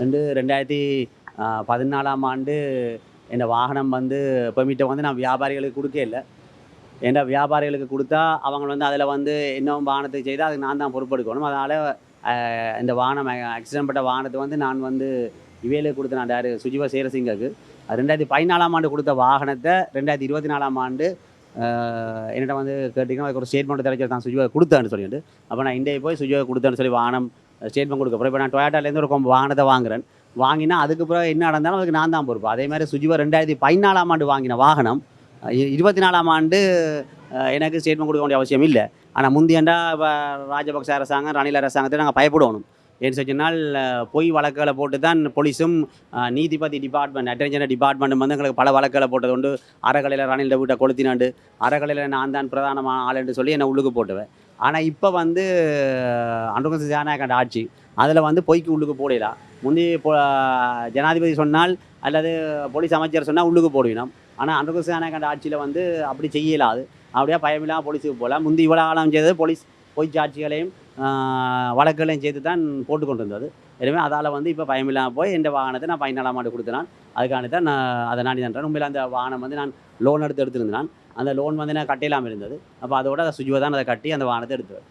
ரெண்டு ரெண்டாயிரத்தி பதினாலாம் ஆண்டு என் வாகனம் வந்து பெர்மிட்டை வந்து நான் வியாபாரிகளுக்கு கொடுக்க இல்லை. ஏன்னா வியாபாரிகளுக்கு கொடுத்தா அவங்க வந்து அதில் வந்து இன்னும் வாகனத்துக்கு செய்தால் அதுக்கு நான் தான் பொறுப்பெடுக்கணும். அதனால் இந்த வாகனம் ஆக்சிடென்ட் பட்ட வாகனத்தை வந்து நான் வந்து இவையிலே கொடுத்த நான் யார் சுஜிவா சேரசிங்கக்கு. அது ரெண்டாயிரத்தி பதினாலாம் ஆண்டு கொடுத்த வாகனத்தை ரெண்டாயிரத்தி இருபத்தி நாலாம் ஆண்டு என்னிட்ட வந்து கேட்டிங்கன்னா அதுக்கு ஒரு ஸ்டேட்மெண்ட் தெரிஞ்சு தான் சுஜிவா கொடுத்தான்னு சொல்லிட்டு. அப்போ நான் இந்தியா போய் சுஜிவா கொடுத்தேன்னு சொல்லி வாகனம் ஸ்டேட்மெண்ட் கொடுக்க. போகிறேன் இப்போ நான் டொயாட்டாலேருந்து ஒரு கொம்ப வாகனத்தை வாங்குறேன். வாங்கினா அதுக்கு பிறகு என்ன நடந்தாலும் அதுக்கு நான் தான் பொறுப்பு. அதே மாதிரி சுஜிவா ரெண்டாயிரத்தி பதினாலாம் ஆண்டு வாங்கின வாகனம் இருபத்தி நாலாம் ஆண்டு எனக்கு ஸ்டேட்மெண்ட் கொடுக்க வேண்டிய அவசியம் இல்லை. ஆனால் முந்தியண்டா இப்போ ராஜபக்ச அரசாங்கம் ரணில் அரசாங்கத்தை நாங்கள் பயப்படணும். ஏன்னு சொன்னால் பொய் வழக்குகளை போட்டு தான் போலீஸும் நீதிபதி டிபார்ட்மெண்ட் அட்டென்ஷன் டிபார்ட்மெண்ட் வந்து எங்களுக்கு பல வழக்குகளை போட்டது உண்டு. அறகலையில் ரணில் வீட்டை கொளுத்தினாண்டு. அறகலையில் நான் தான் பிரதானமான ஆளுன்னு சொல்லி என்னை உள்ளுக்கு போட்டுவேன். ஆனால் இப்போ வந்து அன்றுகன் ஜனநாயகண்ட ஆட்சி அதில் வந்து பொய்க்கு உள்ளுக்கு போடலாம் முந்தி பொ- ஜனாதிபதி சொன்னால் அல்லது போலீஸ் அமைச்சர் சொன்னால் உள்ளுக்கு போடுவினோம் ஆனால் அன்றுகன் ஜனநாயகண்ட ஆட்சியில் வந்து அப்படி செய்யலாது. அப்படியே பயமில்லாமல் போலீஸுக்கு போகலாம். முந்தி இவ்வளோ காலம் செய்தது போலீஸ் பொய் சாட்சிகளையும் வழக்குகளையும் சேர்த்து தான் போட்டு கொண்டு இருந்தது எனவே அதால் வந்து இப்போ பயமில்லாமல் போய் எந்த வாகனத்தை நான் பதினாலாம் ஆண்டு கொடுத்தேன் அதுக்கான தான் நான் அதை நாடி தன்றேன் உண்மையில் அந்த வாகனம் வந்து நான் லோன் எடுத்து எடுத்திருந்தேன். அந்த லோன் வந்து நான் கட்டியலாம் இருந்தது. அப்போ அதோட அதை சுஜுவை தான் அதை கட்டி அந்த வாகனத்தை எடுத்து